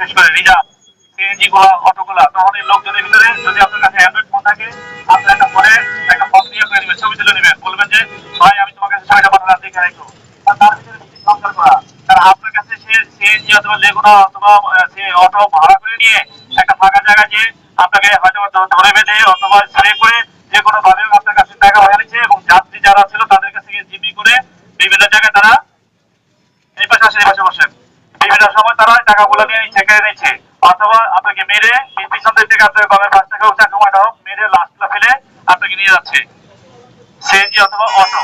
বিশেষ করে reserve CNG গুলা, অটোগুলা, তখন এই লোকজনের ভিতরে যদি আপনার কাছে অ্যান্ড্রয়েড ফোন থাকে আপনার একটা ফোনে একটা নিয়ে করে নেবেন, ছবি তুলে নেবেন, বলবেন যে, ভাই, আমি তোমার কাছে পাঠালাম দেখে তার ভিতরে করা। কারণ আপনার কাছে সে সিএনজি অথবা লেগুনা অথবা সে অটো ভাড়া করে নিয়ে একটা ফাঁকা জায়গায় যে আপনাকে হয়তো ধরে বেঁধে অথবা করে যে কোনো ভাবে আপনার কাছে টাকা হয়ে এবং যাত্রী যারা ছিল তাদের কাছে জিম্মি করে বিভিন্ন জায়গায় তারা এই পাশে আসেন এই পাশে বসেন বিভিন্ন সময় তারা টাকাগুলো নিয়ে কেড়ে নিচ্ছে অথবা আপনাকে মেরে এই পিছন থেকে আপনাকে গমের পাশ থেকে উঠা কমাটা হোক মেরে লাশগুলো ফেলে আপনাকে নিয়ে যাচ্ছে। সিএনজি অথবা অটো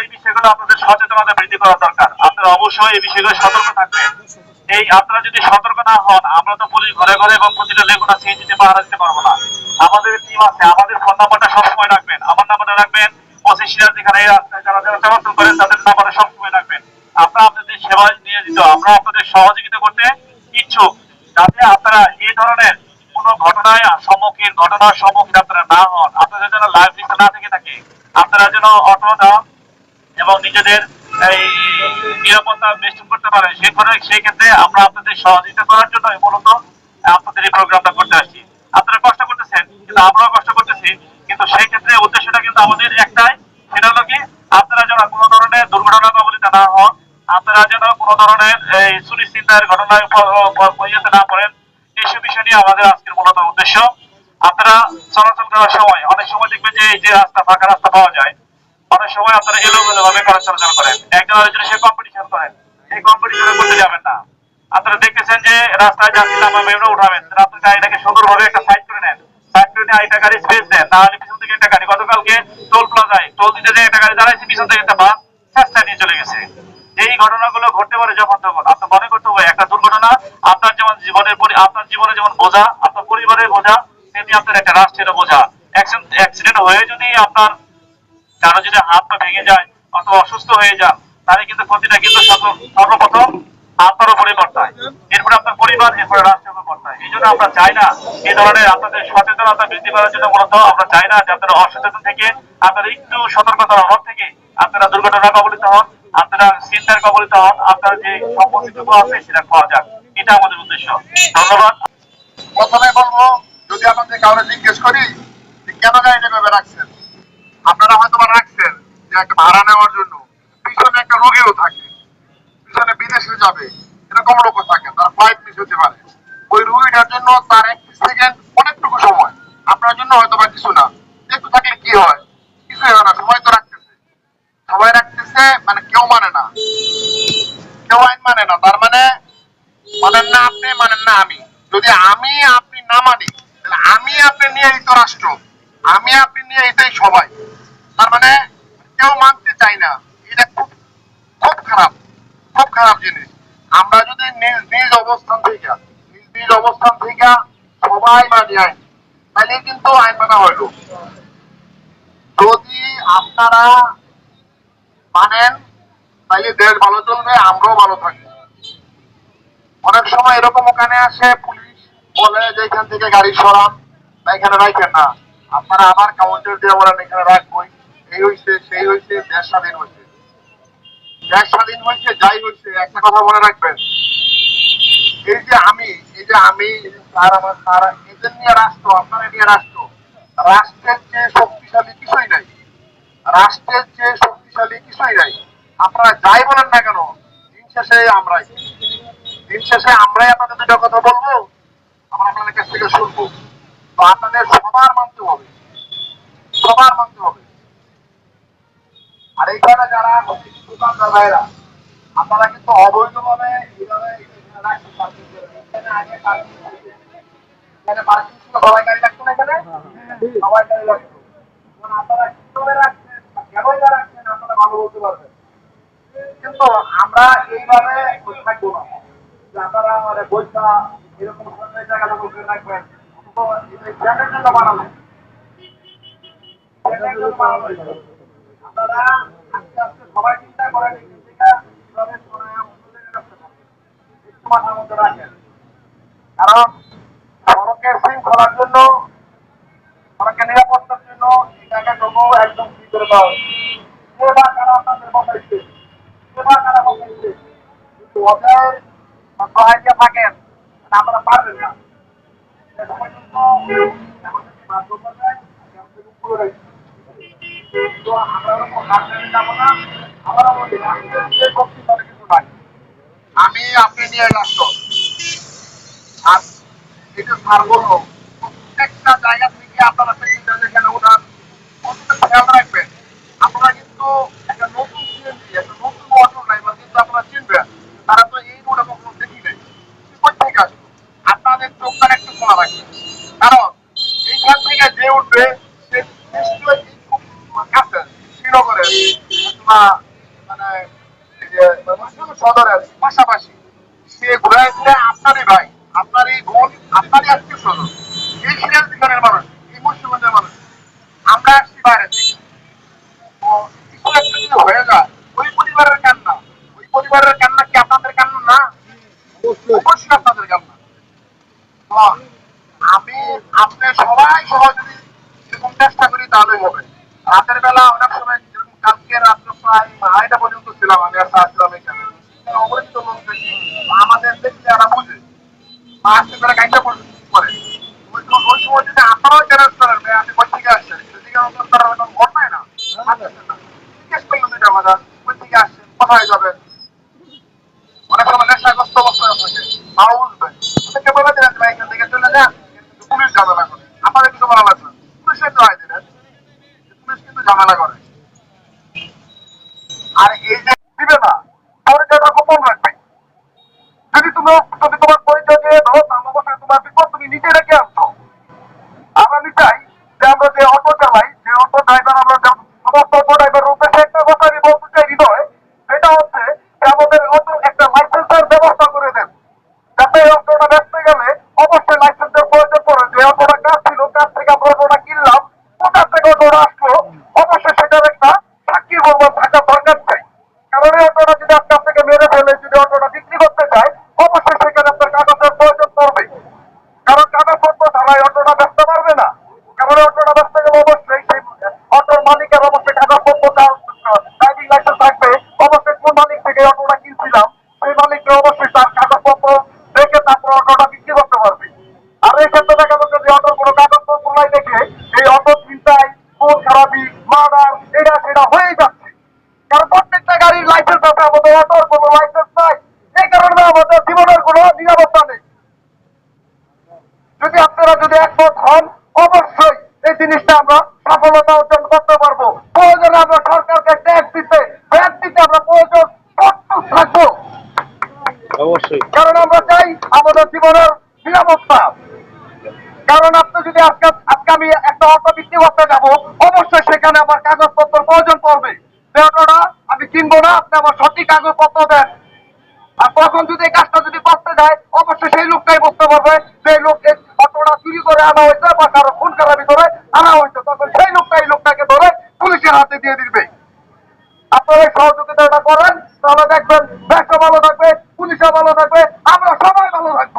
এই বিষয়গুলো আপনাদের সচেতনতা বৃদ্ধি করা দরকার। আপনারা অবশ্যই এই বিষয়গুলো সতর্ক থাকবেন। এই আপনারা যদি সতর্ক না হন, আমরা তো পুলিশ ঘরে ঘরে এবং প্রতিটা লেগুনা সিএনজিতে পাহারা দিতে পারব না। আমাদের টিম আছে, আমাদের ফোন নাম্বারটা সবসময় রাখবেন। আমার নাম্বারটা রাখবেন পঁচিশ সিরাজ যেখানে যারা যারা চলাচল করেন, তাদের নাম্বারটা সবসময় রাখবেন। আমরা আপনাদের সেবা দিত আমরা আপনাদের সহযোগিতা করতে ইচ্ছুক, যাতে আপনারা এই ধরনের কোন ঘটনায় সম্মুখীন, ঘটনার সম্মুখীন আপনারা না হন। আপনাদের যেন লাইফ রিস্ক না থেকে থাকে, আপনারা যেন অটোটা এবং নিজেদের এই নিরাপত্তা বেষ্টন করতে পারেন। সেই করে সেই ক্ষেত্রে আমরা আপনাদের সহযোগিতা করার জন্য মূলত আপনাদের এই প্রোগ্রামটা করতে আসছি। আপনারা কষ্ট করতেছেন, কিন্তু আমরাও কষ্ট করতেছি, কিন্তু সেই ক্ষেত্রে উদ্দেশ্যটা কিন্তু আমাদের একটাই, সেটা হলো কি, আপনারা যেন কোনো ধরনের দুর্ঘটনা কবলিত না হন আপনারা যেন কোনো ধরনের, এই চুরি চিন্তার ঘটনায় না পড়েন। এইসব বিষয় নিয়ে আমাদের আজকের মূলত উদ্দেশ্য। আপনারা চলাচল করার সময়, অনেক সময় দেখবেন যে এই যে রাস্তা, ফাঁকা রাস্তা পাওয়া যায়, অনেক সময় আপনারা এলোমেলো ভাবে করা চলাচল করেন। একজন আরেকজনের সে কম্পিটিশন করেন। এই কম্পিটিশনে করতে যাবেন না। আপনারা দেখতেছেন যে রাস্তায় যাচ্ছি নামা মেমরা উঠাবেন। আপনি গাড়িটাকে সুন্দরভাবে একটা সাইড করে নেন। সাইড করে নিয়ে আরেকটা গাড়ি স্পেস দেন। না হলে পিছন থেকে একটা গাড়ি গতকালকে টোল প্লাজায় টোল দিতে একটা গাড়ি দাঁড়াইছে, পিছন থেকে একটা বাস চেষ্টা নিয়ে চলে গেছে। এই ঘটনাগুলো ঘটতে পারে যখন তখন। আপনার মনে করতে হবে, একটা দুর্ঘটনা আপনার যেমন জীবনের আপনার জীবনে যেমন বোঝা, আপনার পরিবারের বোঝা, তেমনি আপনার একটা রাষ্ট্রের বোঝা। অ্যাক্সিডেন্ট হয়ে যদি আপনার কারও যদি হাত পা ভেঙে যায় অথবা অসুস্থ হয়ে যান, তাহলে কিন্তু ক্ষতিটা কিন্তু সর্বপ্রথম আপনার উপরে বর্তায় এরপরে আপনার পরিবার, এরপরে রাষ্ট্রের উপর বর্তায় এই জন্য আমরা চাই না এই ধরনের আপনাদের সচেতনতা বৃদ্ধি করার জন্য মূলত আমরা চাই না যে আপনারা অসচেতন থেকে, আপনারা একটু সতর্কতার অভাব থেকে আপনারা দুর্ঘটনা কবলিত হন। আপনারা চিন্তার কবলিত হন, আপনার যে সম্পত্তিটুকু আছে সেটা পাওয়া যাক। এটা আমাদের উদ্দেশ্য। ধন্যবাদ। প্রথমে বলব, যদি আমাদের কাউকে জিজ্ঞেস করি কেন গাড়িটা ভেবে রাখছেন? আপনারা হয়তো রাখছেন যে একটা ভাড়া নেওয়ার জন্য। পিছনে একটা রোগীও থাকে। পিছনে বিদেশে যাবে। এরকম লোকও থাকে তার ফ্লাইট মিস হতে পারে। ওই রুগীটার জন্য তার এক সেকেন্ড অনেকটুকু সময় আপনার জন্য হয়তো বা কিছু না একটু থাকলে কি হয় কিছু হয় না সময় তো রাখতেছে সবাই রাখতেছে মানে কেউ মানে না। কেউ আইন মানে না। তার মানে মানেন না আপনি, মানেন না আমি। যদি আমি আপনি না মানি, তাহলে আমি আপনি নিয়ে এই তো রাষ্ট্র। আমি আপনি নিয়ে এটাই সবাই। তার মানে কেউ মানতে চাই না। এটা খুব খুব খারাপ। খুব খারাপ জিনিস। আমরা যদি নিজ নিজ অবস্থান থেকে, নিজ নিজ অবস্থান থেকে সবাই মানি আইন, তাহলে কিন্তু আইন মানা হইল। যদি আপনারা মানেন তাহলে দেশ ভালো চলবে, আমরাও ভালো থাকব। অনেক সময় এরকম ওখানে আসে, পুলিশ বলে যে এখান থেকে গাড়ি সরান বা এখানে রাখেন না। আপনারা আবার কাউন্টার দিয়ে বলেন, এখানে রাখবই। এই হয়েছে সেই হয়েছে দেশ স্বাধীন হয়েছে দেশ স্বাধীন হয়েছে যাই হয়েছে একটা কথা মনে রাখবেন। এই যে আমি, এই যে আমি স্যার আমার স্যার এদের নিয়ে রাষ্ট্র, আপনারা নিয়ে রাষ্ট্র, রাষ্ট্রের চেয়ে শক্তিশালী কিছুই নাই। রাষ্ট্রের চেয়ে শক্তিশালী কিছুই নাই। আপনারা যাই বলেন না কেন, দিন শেষে আমরাই। দিন শেষে আমরাই আপনাদের দুটো কথা বলব, আমরা আপনাদের কাছ থেকে শুনব। তো আপনাদের সবার মানতে হবে। সবার মানতে হবে। আর এইখানে যারা দোকানদার ভাইরা আপনারা কিন্তু অবৈধভাবে এইভাবে আগে এখানে আপনারা কীভাবে রাখছেন কেনই রাখছেন, আপনারা ভালো বলতে পারবেন। কিন্তু আমরা এইভাবে থাকব না। আপনারা মানে বইটা এরকম মধ্যে রাখেন। কারণ সড়কের শৃঙ্খলার জন্য, সড়কের নিরাপত্তার জন্য এই জায়গাটুকু একদম ফ্রি করে হয়েছে। এবার তারা আপনাদের বসাইছে ওদের সহায়তা থাকেন আপনারা পারবেন না আমি, আপনি নিয়ে রাষ্ট্র আর এটা সার বলব প্রত্যেকটা জায়গা থেকে আপনারা পেছনে যেখানে ওঠান প্রত্যেকটা খেয়াল রাখবেন আপনারা কিন্তু একটা নতুন সিএনজি একটা নতুন অটো ড্রাইভার কিন্তু আপনারা চিনবেন তারা তো এই রোডে কখনো দেখি নাই কোথা থেকে আসবে আপনাদের চোখটা একটু খোলা রাখবেন কারণ এইখান থেকে যে উঠবে সে নিশ্চয়ই এই খুব কাছে শ্রীনগরের বা মানে এই যে সদরের পাশাপাশি সে ঘুরে আসলে আপনারই ভাই আপনারই বোন আপনারই আত্মীয় স্বজন। এই সিরিয়াল দিকের মানুষ এই মুন্সিগঞ্জের মানুষ। আমরা আসছি বাইরে থেকে তো কিছু একটা যদি হয়ে যায় ওই পরিবারের কান্না ওই পরিবারের কান্না কি আপনাদের কান্না না? অবশ্যই। আপনাদের কান্না। আমি আপনি সবাই সবাই যদি এরকম চেষ্টা করি তাহলে হবে। রাতের বেলা অনেক আমি আসলাম ওই সময়- যদি আপনারাও চ্যালেঞ্জ করেন আপনি কোথা থেকে কোথা থেকে আসছেন, কোথায় যাবেন? অনেক সময় নেশাগ্রস্ত অবস্থায় থাকে তাও বুঝবেন ওদেরকে বলে চলে যান। সমস্ত অটো উদ্দেশ্যে একটা কথা আমি বলতে চাই হৃদয়, সেটা হচ্ছে আমাদের অটো একটা লাইসেন্সের ব্যবস্থা করে দেন। যাতে এই অটোটা বেচতে গেলে অবশ্যই লাইসেন্সের প্রয়োজন পড়ে। যে অটোটা কাজ ছিল, কাজ থেকে আমরা অটোটা কিনলাম কোথা থেকে অটোটা আসলো, অবশ্যই সেটার একটা সাক্ষীর বলব, থাকা দরকার চাই কারণ এই অটোটা যদি আপনার থেকে মেরে ফেলে, যদি অটোটা বিক্রি করতে চায়, অবশ্যই সেখানে আপনার কাগজের প্রয়োজন পড়বে কারণ কাগজপত্র ছাড়া এই অটোটা অটোর কোনো লাইসেন্স নাই। এই কারণে আমাদের জীবনের কোনো নিরাপত্তা নেই। যদি আপনারা যদি একমত হন অবশ্যই এই জিনিসটা আমরা সফলতা অর্জন করতে পারব। প্রয়োজনে আমরা সরকারকে ট্যাক্স দিতে ভ্যাট দিতে আমরা প্রয়োজন প্রস্তুত থাকব। অবশ্যই। কারণ আমরা চাই আমাদের জীবনের নিরাপত্তা। কারণ আপনি যদি আজকে আজকে আমি একটা অটো বিক্রি করতে যাব অবশ্যই সেখানে আমার কাগজপত্র প্রয়োজন পড়বে। কিনবো না, আপনি আমার সঠিক কাগজপত্র দেন। আর তখন যদি এই কাজটা যদি করতে যায়, অবশ্যই সেই লোকটাই বুঝতে পারবে, যে এই লোক অটোটা চুরি করে আনা হয়েছে বা কারও খুন খারাপি করে আনা হয়েছে। তখন সেই লোকটা এই লোকটাকে ধরে পুলিশের হাতে দিয়ে দিবে। আপনারা এই সহযোগিতাটা করেন, তাহলে দেখবেন দেশও ভালো থাকবে, পুলিশও ভালো থাকবে, আমরা সবাই ভালো থাকব।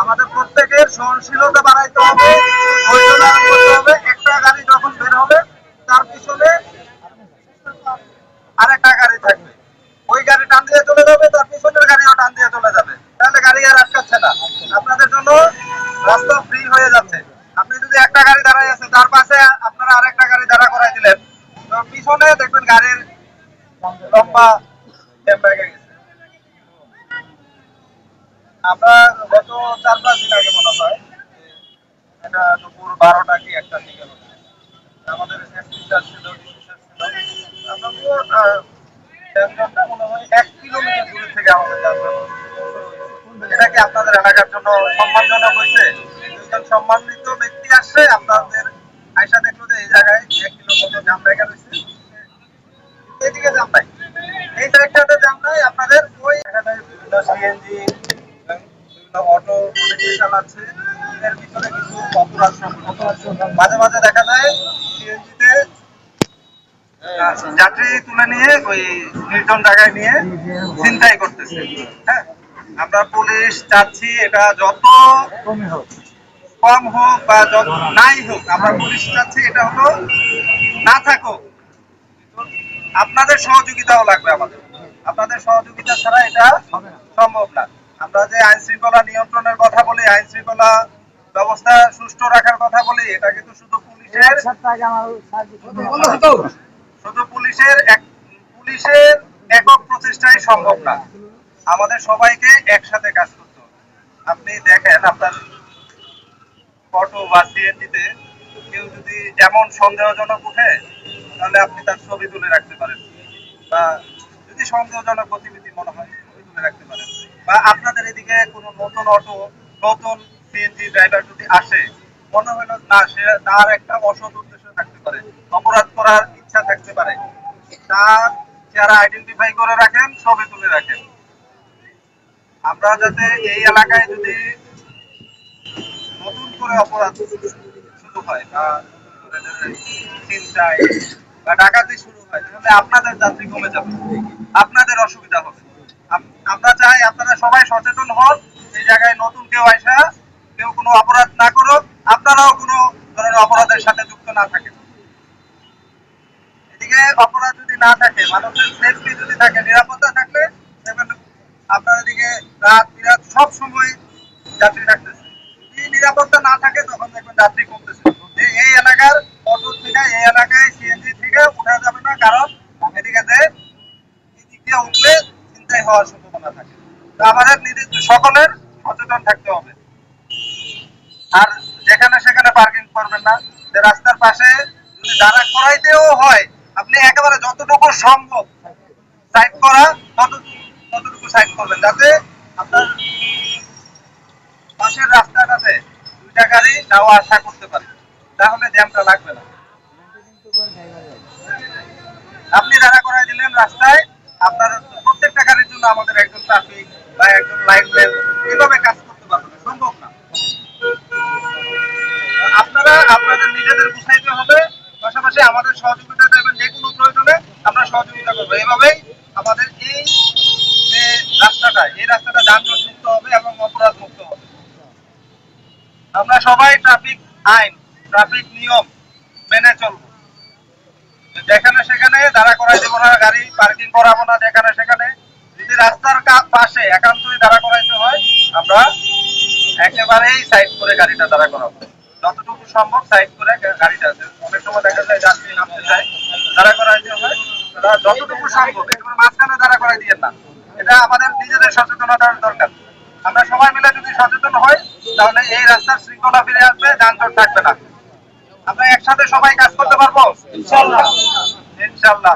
আমাদের প্রত্যেকের সহনশীলতা বাড়াইতে পিছনে দেখবেন গাড়ির লম্বা আমরা গত চার পাঁচ দিন আগে মনে হয়, এটা দুপুর বারোটা কি দিকে আমাদের মনে হয় এক কিলোমিটার দূরে থেকে আমাদের হয়েছে। এটা কি আপনাদের এলাকার জন্য সম্মানজনক হয়েছে? দুজন মাঝে মাঝে দেখা যায় সিএনজিতে, যাত্রী তুলে নিয়ে ওই নির্জন জায়গায় নিয়ে চিন্তাই করতেছে। হ্যাঁ আমরা পুলিশ চাচ্ছি এটা যত কম হোক বা যত নাই হোক, আমরা পুলিশ চাচ্ছি এটা হলো না থাকুক। আপনাদের সহযোগিতাও লাগবে আমাদের। আপনাদের সহযোগিতা ছাড়া এটা সম্ভব না। আমরা যে আইন শৃঙ্খলা নিয়ন্ত্রণের কথা বলি আইন শৃঙ্খলা ব্যবস্থা সুষ্ঠু রাখার কথা বলি এটা কিন্তু শুধু পুলিশের শুধু পুলিশের পুলিশের একক প্রচেষ্টাই সম্ভব না। আমাদের সবাইকে একসাথে কাজ করতে আপনি দেখেন আপনার অটো বা সিএনজিতে কেউ যদি এমন সন্দেহজনক উঠে তাহলে আপনি তার ছবি তুলে রাখতে পারেন। বা যদি সন্দেহজনক গতিবিধি মনে হয় ছবি তুলে রাখতে পারেন। বা আপনাদের এদিকে কোনো নতুন অটো নতুন সিএনজি ড্রাইভার যদি আসে, মনে না সে তার একটা অসৎ উদ্দেশ্য থাকতে পারে, অপরাধ করার ইচ্ছা থাকতে পারে। তার যারা আইডেন্টিফাই করে রাখেন ছবি তুলে রাখেন। আমরা যাতে এই এলাকায় যদি নতুন করে অপরাধ শুরু হয়, বা ছিনতাই বা ডাকাতি শুরু হয়, তাহলে আপনাদের যাত্রী কমে যাবে। আপনাদের অসুবিধা হবে। আমরা চাই আপনারা সবাই সচেতন হন, এই জায়গায় নতুন কেউ আসা কোনো অপরাধ না করুক, আপনারাও কোনো ধরনের অপরাধের সাথে যুক্ত না থাকেন। এদিকে অপরাধ যদি না থাকে, মানুষের সেফটি যদি থাকে, নিরাপত্তা পাশে যদি দাঁড়া করাইতেও হয়, আপনি একেবারে যতটুকু সম্ভব সাইড করা, তত ততটুকু সাইড করবেন, যাতে আপনার পাশের রাস্তাটাতে দুইটা গাড়ি যাওয়া আসা করতে পারে। তাহলে জ্যামটা লাগবে না। আপনি দাঁড়া করাই দিলেন রাস্তায়, আপনার প্রত্যেকটা গাড়ির জন্য আমাদের একজন ট্রাফিক বা একজন লাইনম্যান এভাবে কাজ নিজেদের হবে। পাশাপাশি আমাদের সহযোগিতা দেবেন যে কোনো প্রয়োজনে আমরা সহযোগিতা করব। এভাবেই আমাদের এই যে রাস্তাটা, এই রাস্তাটা যানজট মুক্ত হবে এবং অপরাধ মুক্ত হবে। আমরা সবাই ট্রাফিক আইন, ট্রাফিক নিয়ম মেনে চলবো। যেখানে সেখানে দাঁড়া করাই দেবো না, গাড়ি পার্কিং করাবো না, যেখানে সেখানে। যদি রাস্তার পাশে একান্তই দাঁড়া করাইতে হয়, আমরা একেবারেই সাইড করে গাড়িটা দাঁড়া করাবো। যতটুকু সম্ভব সাইড করে গাড়িটা অনেক সময় দেখা যায় যাত্রী নামতে যায় দাঁড়া করাই দিয়ে হয়। তারা যতটুকু সম্ভব একেবারে মাঝখানে দাঁড়া করাই দিয়ে না। এটা আমাদের নিজেদের সচেতনতার দরকার। আমরা সবাই মিলে যদি সচেতন হয় তাহলে এই রাস্তার শৃঙ্খলা ফিরে আসবে, যানজট থাকবে না। আমরা একসাথে সবাই কাজ করতে পারব? ইনশাল্লাহ। ইনশাল্লাহ।